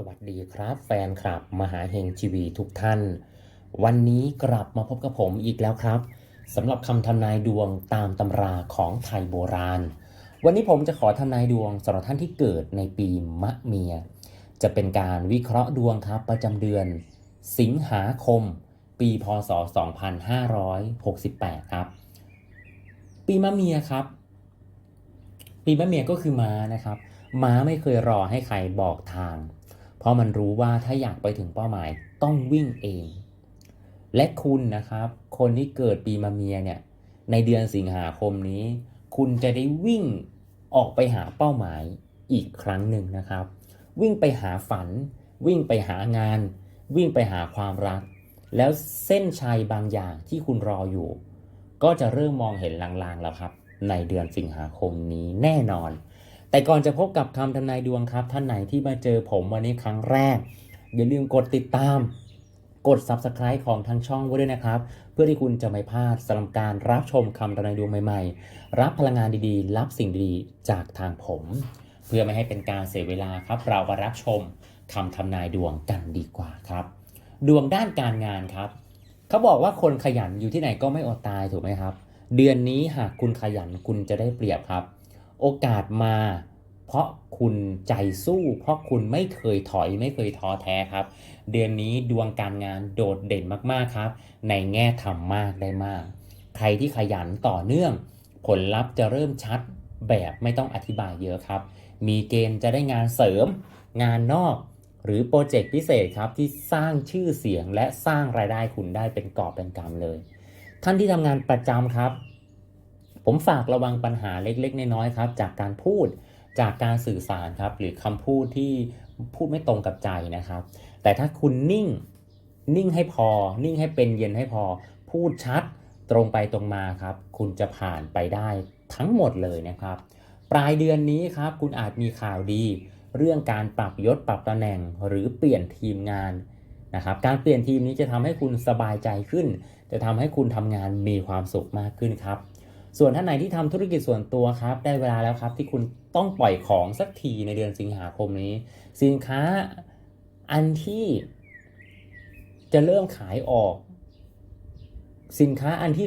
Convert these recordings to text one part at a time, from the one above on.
สวัสดีครับแฟนคลับมหาเฮงทีวีทุกท่าน วันนี้กลับมาพบกับผมอีกแล้วครับสำหรับคำทำนายดวงตามตำราของไทยโบราณ วันนี้ผมจะขอทำนายดวงสำหรับท่านที่เกิดในปีมะเมีย จะเป็นการวิเคราะห์ดวงครับประจำเดือน สิงหาคม ปีพศ 2568 ครับ ปีมะเมียครับ ปีมะเมียก็คือม้านะครับม้าไม่เคยรอให้ใครบอกทาง เพราะมันรู้ว่าถ้าอยากไปถึงเป้าหมายต้องวิ่งเอง และคุณนะครับ คนที่เกิดปีมะเมียเนี่ยในเดือนสิงหาคมนี้ คุณจะได้วิ่งออกไปหาเป้าหมายอีกครั้งหนึ่งนะครับ วิ่งไปหาฝัน วิ่งไปหางาน วิ่งไปหาความรัก แล้วเส้นชัยบางอย่างที่คุณรออยู่ ก็จะเริ่มมองเห็นลางๆแล้วครับ ในเดือนสิงหาคมนี้แน่นอน แต่ก่อนจะพบกับคำทำนายดวงครับ ท่านไหนที่มาเจอผมวันนี้ครั้งแรก อย่าลืมกดติดตาม กด Subscribe ของทางช่องไว้ด้วยนะครับ เพื่อที่คุณจะไม่พลาดสำหรับการรับชมคำทำนายดวงใหม่ๆ รับพลังงานดีๆ รับสิ่งดีๆจากทางผม เพื่อไม่ให้เป็นการเสียเวลาครับ เรามารับชมคำทำนายดวงกันดีกว่าครับ ดวงด้านการงานครับเขาบอกว่าคนขยันอยู่ที่ไหนก็ไม่อดตายถูกไหมครับ เดือนนี้หากคุณขยันคุณจะได้เปรียบครับ โอกาสมา เพราะคุณใจสู้ เพราะคุณไม่เคยถอยไม่เคยท้อแท้ครับ เดือนนี้ดวงการงานโดดเด่นมากๆครับ ในแง่ทำมากได้มาก ใครที่ขยันต่อเนื่อง ผลลัพธ์จะเริ่มชัดแบบไม่ต้องอธิบายเยอะครับ มีเกณฑ์จะได้งานเสริม งานนอก หรือโปรเจกต์พิเศษครับที่สร้างชื่อเสียงและสร้างรายได้คุณได้เป็นกอบเป็นกำเลย ท่านที่ทำงานประจำครับ ผมฝากระวังปัญหาเล็กๆ น้อยๆครับ จากการพูดจากการสื่อสารครับ หรือคำพูดที่พูดไม่ตรงกับใจนะครับ แต่ถ้าคุณนิ่งนิ่งให้พอ นิ่งให้เป็นเย็นให้พอ พูดชัดตรงไปตรงมาครับ คุณจะผ่านไปได้ทั้งหมดเลยนะครับ ปลายเดือนนี้ครับ คุณอาจมีข่าวดี เรื่องการปรับยศปรับตำแหน่งหรือเปลี่ยนทีมงานนะครับ การเปลี่ยนทีมนี้จะทำให้คุณสบายใจขึ้น จะทำให้คุณทำงานมีความสุขมากขึ้นครับ ส่วนท่านไหนที่ทำธุรกิจส่วนตัวครับ ได้เวลาแล้วครับที่คุณต้องปล่อยของสักทีในเดือนสิงหาคมนี้ สินค้าอันที่จะเริ่มขายออก สินค้าอันที่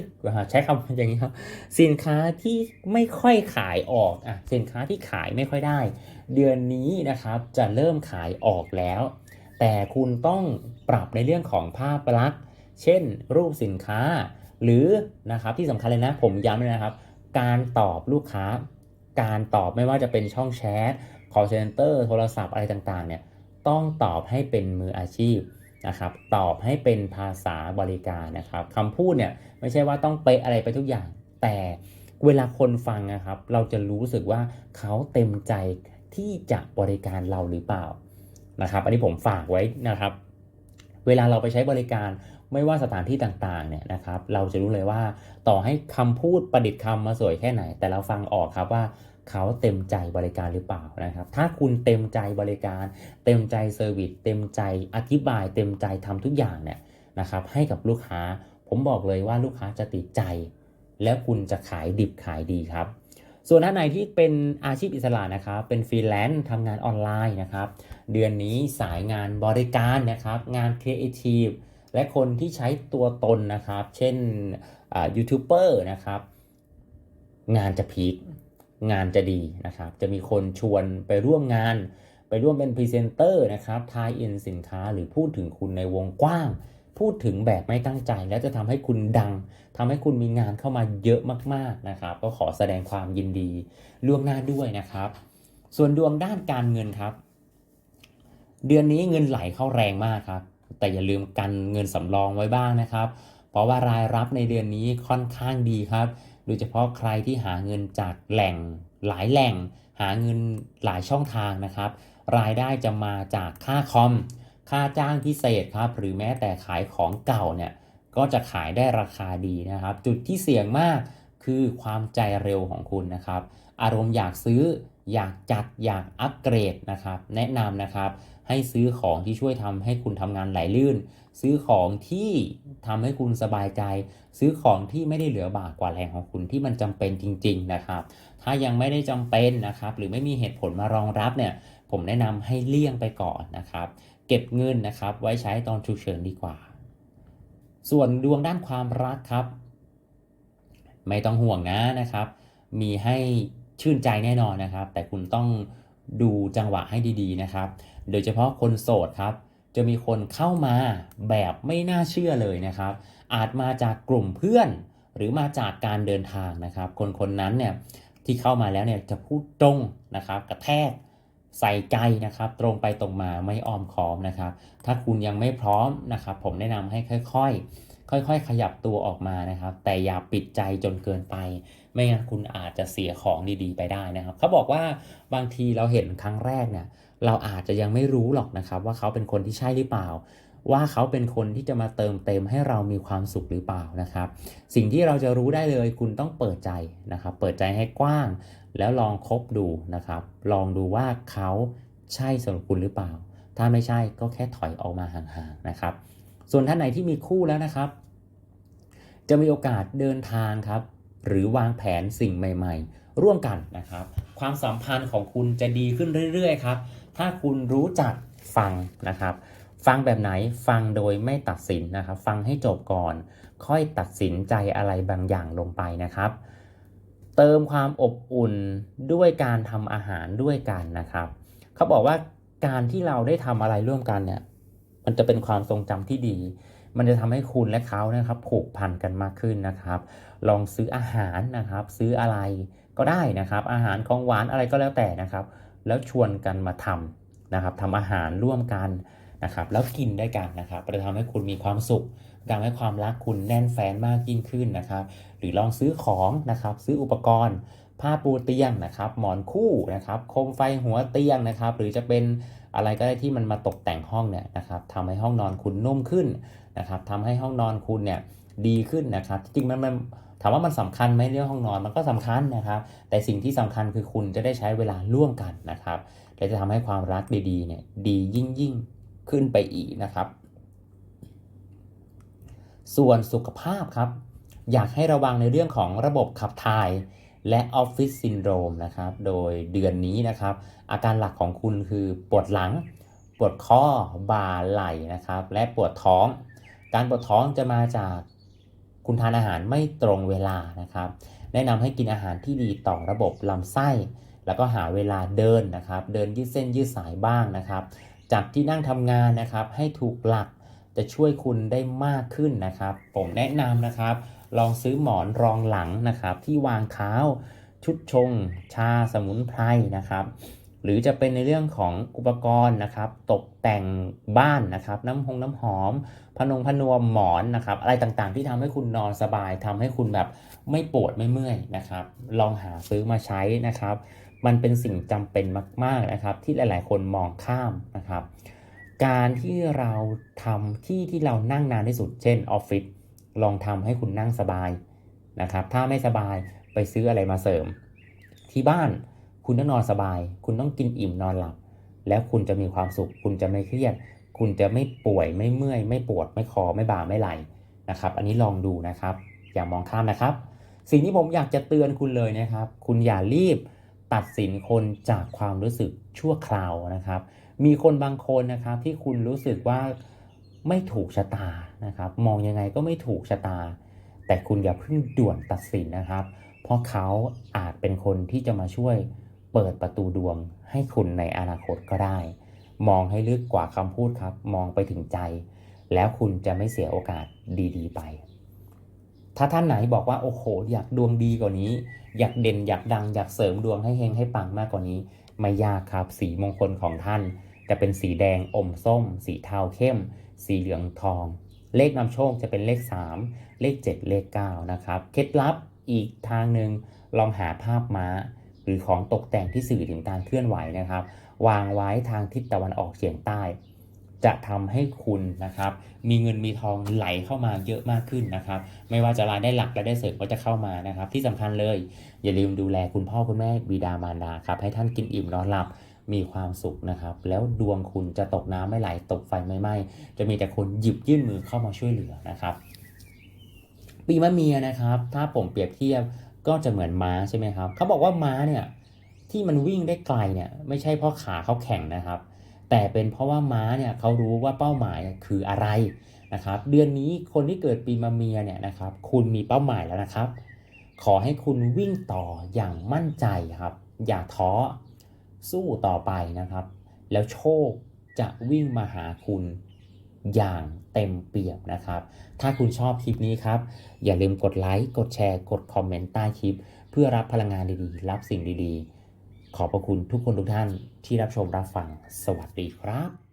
ใช้คำอย่างนี้ครับ สินค้าที่ไม่ค่อยขายออกอะสินค้าที่ขายไม่ค่อยได้ เดือนนี้นะครับจะเริ่มขายออกแล้ว แต่คุณต้องปรับในเรื่องของภาพลักษณ์ เช่น รูปสินค้า หรือนะครับที่สำคัญเลยนะ ผมย้ำเลยนะครับ การตอบลูกค้า การตอบไม่ว่าจะเป็นช่องแชท call center โทรศัพท์อะไรต่างๆเนี่ยต้องตอบให้เป็นมืออาชีพนะครับตอบให้เป็นภาษาบริการนะครับคำพูดเนี่ยไม่ใช่ว่าต้องเป๊ะอะไรไปทุกอย่าง แต่เวลาคนฟังนะครับ เราจะรู้สึกว่าเขาเต็มใจที่จะบริการเราหรือเปล่านะครับ อันนี้ผมฝากไว้นะครับ เวลาเราไปใช้บริการ ไม่ว่าสถานที่ต่างๆเนี่ยนะครับ เราจะรู้เลยว่า ต่อให้คำพูดประดิษฐ์คำมาสวยแค่ไหน แต่เราฟังออกครับว่าเขาเต็มใจบริการหรือเปล่านะครับ ถ้าคุณเต็มใจบริการ เต็มใจเซอร์วิสเต็มใจอธิบาย เต็มใจทำทุกอย่างเนี่ยนะครับให้กับลูกค้า ผมบอกเลยว่าลูกค้าจะติดใจ แล้วคุณจะขายดิบขายดีครับ ส่วนท่านไหนที่เป็นอาชีพอิสระนะครับ เป็นฟรีแลนซ์ทำงานออนไลน์นะครับ เดือนนี้สายงานบริการนะครับ งานครีเอทีฟ และคนที่ใช้ตัวตนนะครับ เช่นยูทูบเบอร์นะครับ งานจะพีคงานจะดีนะครับ จะมีคนชวนไปร่วมงาน ไปร่วมเป็นพรีเซนเตอร์นะครับทายอินสินค้าหรือพูดถึงคุณในวงกว้าง พูดถึงแบบไม่ตั้งใจ แล้วจะทำให้คุณดังทำให้คุณมีงานเข้ามาเยอะมากๆนะครับ ก็ขอแสดงความยินดีล่วงหน้าด้วยนะครับ ส่วนดวงด้านการเงินครับ เดือนนี้เงินไหลเข้าแรงมากครับ แต่อย่าลืมกันเงินสำรองไว้บ้างนะครับ เพราะว่ารายรับในเดือนนี้ค่อนข้างดีครับ โดยเฉพาะใครที่หาเงินจากแหล่งหลายแหล่ง หาเงินหลายช่องทางนะครับ รายได้จะมาจากค่าคอม ค่าจ้างพิเศษครับ หรือแม้แต่ขายของเก่าเนี่ยก็จะขายได้ราคาดีนะครับ จุดที่เสี่ยงมากคือความใจเร็วของคุณนะครับ อารมณ์อยากซื้อ อยากจัดอยากอัปเกรดนะครับ แนะนำนะครับให้ซื้อของที่ช่วยทำให้คุณทำงานไหลลื่น ซื้อของที่ทำให้คุณสบายใจ ซื้อของที่ไม่ได้เหลือบากกว่าแรงของคุณที่มันจำเป็นจริง ๆนะครับ ถ้ายังไม่ได้จำเป็นนะครับ หรือไม่มีเหตุผลมารองรับเนี่ย ผมแนะนำให้เลี่ยงไปก่อนนะครับ เก็บเงินนะครับ ไว้ใช้ตอนฉุกเฉินดีกว่า ส่วนดวงด้านความรักครับ ไม่ต้องห่วงนะนะครับ มีให้ ชื่นใจแน่นอนนะครับ แต่คุณต้องดูจังหวะให้ดีๆนะครับ โดยเฉพาะคนโสดครับ จะมีคนเข้ามาแบบไม่น่าเชื่อเลยนะครับ อาจมาจากกลุ่มเพื่อน หรือมาจากการเดินทางนะครับ คนคนนั้นเนี่ยที่เข้ามาแล้วเนี่ยจะพูดตรงนะครับ กระแทก ใส่ใจนะครับ ตรงไปตรงมาไม่อ้อมค้อมนะครับ ถ้าคุณยังไม่พร้อมนะครับ ผมแนะนำให้ค่อยๆ ค่อย ๆ ขยับตัวออกมานะครับ แต่อย่าปิดใจจนเกินไป ไม่งั้นคุณอาจจะเสียของดีๆ ไปได้นะครับ เขาบอกว่าบางทีเราเห็นครั้งแรกเนี่ยเราอาจจะยังไม่รู้หรอกนะครับ ว่าเขาเป็นคนที่ใช่หรือเปล่า ว่าเขาเป็นคนที่จะมาเติมเต็มให้เรามีความสุขหรือเปล่านะครับ สิ่งที่เราจะรู้ได้เลยคุณต้องเปิดใจนะครับ เปิดใจให้กว้าง แล้วลองคบดูนะครับ ลองดูว่าเขาใช่สำหรับคุณหรือเปล่า ถ้าไม่ใช่ก็แค่ถอยออกมาห่างๆนะครับ ส่วนท่านไหนที่มีคู่แล้วนะครับ จะมีโอกาสเดินทางครับ หรือวางแผนสิ่งใหม่ ๆ ร่วมกันนะครับ ความสัมพันธ์ของคุณจะดีขึ้นเรื่อยๆครับ ถ้าคุณรู้จักฟังนะครับ ฟังแบบไหนฟังโดยไม่ตัดสินนะครับ ฟังให้จบก่อน ค่อยตัดสินใจอะไรบางอย่างลงไปนะครับ เติมความอบอุ่นด้วยการทำอาหารด้วยกันนะครับ เขาบอกว่าการที่เราได้ทำอะไรร่วมกันเนี่ย มันจะเป็นความทรงจำที่ดี มันจะทำให้คุณและเขานะครับ ผูกพันกันมากขึ้นนะครับ ลองซื้ออาหารนะครับ ซื้ออะไรก็ได้นะครับ อาหารของหวานอะไรก็แล้วแต่นะครับ แล้วชวนกันมาทำนะครับทำอาหารร่วมกัน นะครับแล้วกินด้วยกันนะครับจะทำให้คุณมีความสุขทำให้ความรักคุณแน่นแฟนมากยิ่งขึ้นนะครับ หรือลองซื้อของนะครับ ซื้ออุปกรณ์ ผ้าปูเตียงนะครับ หมอนคู่นะครับโคมไฟหัวเตียงนะครับ หรือจะเป็นอะไรก็ได้ที่มันมาตกแต่งห้องเนี่ยนะครับทำให้ห้องนอนคุณนุ่มขึ้นนะครับทำให้ห้องนอนคุณเนี่ยดีขึ้นนะครับ จริงๆมันมันถามว่ามันสำคัญไหมเรื่องห้องนอนมันก็สำคัญนะครับ แต่สิ่งที่สำคัญคือคุณจะได้ใช้เวลาร่วมกันนะครับและจะทำให้ความรักดีๆเนี่ยดียิ่งยิ่ง ขึ้นไปอีกนะครับ ส่วนสุขภาพครับ อยากให้ระวังในเรื่องของระบบขับถ่ายและออฟฟิศซินโดรมนะครับ โดยเดือนนี้นะครับ อาการหลักของคุณคือปวดหลัง ปวดข้อ บ่าไหล่นะครับ และปวดท้อง การปวดท้องจะมาจากคุณทานอาหารไม่ตรงเวลานะครับ แนะนำให้กินอาหารที่ดีต่อระบบลำไส้ แล้วก็หาเวลาเดินนะครับ เดินยืดเส้นยืดสายบ้างนะครับ จากที่นั่งทำงานนะครับ ให้ถูกหลักจะช่วยคุณได้มากขึ้นนะครับ ผมแนะนำนะครับ ลองซื้อหมอนรองหลังนะครับ ที่วางเท้า ชุดชง ชาสมุนไพรนะครับ หรือจะเป็นในเรื่องของอุปกรณ์นะครับ ตกแต่งบ้านนะครับ น้ำหงน้ำหอม พนงพนวมหมอนนะครับ อะไรต่างๆ ที่ทำให้คุณนอนสบายทำให้คุณแบบไม่ปวดไม่เมื่อยนะครับ ลองหาซื้อมาใช้นะครับ มันเป็นสิ่งจำเป็นมาก ๆนะครับ ที่หลาย ๆ คนมองข้ามนะครับ การที่เราทำที่ที่เรานั่งนานที่สุด เช่นออฟฟิศลองทำให้คุณนั่งสบายนะครับ ถ้าไม่สบายไปซื้ออะไรมาเสริม ที่บ้านคุณต้องนอนสบาย คุณต้องกินอิ่มนอนหลับ แล้วคุณจะมีความสุข คุณจะไม่เครียด คุณจะไม่ป่วยไม่เมื่อย ไม่ปวดไม่คอไม่บ่าไม่ไหลนะครับ อันนี้ลองดูนะครับ อย่ามองข้ามนะครับ สิ่งที่ผมอยากจะเตือนคุณเลยนะครับ คุณอย่ารีบ ตัดสินคนจากความรู้สึกชั่วคราวนะครับ มีคนบางคนนะครับที่คุณรู้สึกว่าไม่ถูกชะตานะครับ มองยังไงก็ไม่ถูกชะตา แต่คุณอย่าเพิ่งด่วนตัดสินนะครับ เพราะเขาอาจเป็นคนที่จะมาช่วยเปิดประตูดวงให้คุณในอนาคตก็ได้ มองให้ลึกกว่าคำพูดครับ มองไปถึงใจ แล้วคุณจะไม่เสียโอกาสดีๆ ไป ถ้าท่านไหนบอกว่าโอ้โห อยากดวงดีกว่านี้ อยากเด่นอยากดังอยากเสริมดวงให้เฮงให้ปังมากกว่านี้ ไม่ยากครับ สีมงคลของท่านจะเป็นสีแดงอมส้ม สีเทาเข้ม สีเหลืองทอง เลขนำโชคจะเป็นเลข 3 เลข 7 เลข 9 นะครับ เคล็ดลับอีกทางหนึ่งลองหาภาพม้า หรือของตกแต่งที่สื่อถึงการเคลื่อนไหวนะครับ วางไว้ทางทิศตะวันออกเฉียงใต้ จะทำให้คุณนะครับ มีเงินมีทองไหลเข้ามาเยอะมากขึ้นนะครับ ไม่ว่าจะรายได้หลักรายได้เสริมก็จะเข้ามานะครับ ที่สำคัญเลย อย่าลืมดูแลคุณพ่อคุณแม่บิดามารดาครับ ให้ท่านกินอิ่มนอนหลับมีความสุขนะครับ แล้วดวงคุณจะตกน้ำไม่ไหลตกไฟไม่ไหม้จะมีแต่คนหยิบยื่นมือเข้ามาช่วยเหลือนะครับ ปีมะเมียนะครับ ถ้าผมเปรียบเทียบก็จะเหมือนม้าใช่ไหมครับเขาบอกว่าม้าเนี่ยที่มันวิ่งได้ไกลเนี่ยไม่ใช่เพราะขาเขาแข็งนะครับ แต่เป็นเพราะว่าม้าเนี่ยเขารู้ว่าเป้าหมายคืออะไรนะครับ เดือนนี้คนที่เกิดปีมะเมียเนี่ยนะครับ คุณมีเป้าหมายแล้วนะครับ ขอให้คุณวิ่งต่ออย่างมั่นใจครับ อย่าท้อสู้ต่อไปนะครับ แล้วโชคจะวิ่งมาหาคุณอย่างเต็มเปี่ยมนะครับ ถ้าคุณชอบคลิปนี้ครับ อย่าลืมกดไลค์ กดแชร์ กดคอมเมนต์ใต้คลิป เพื่อรับพลังงานดีๆ รับสิ่งดีๆ ขอบพระคุณทุกคนทุกท่าน ที่รับชมรับฟัง สวัสดีครับ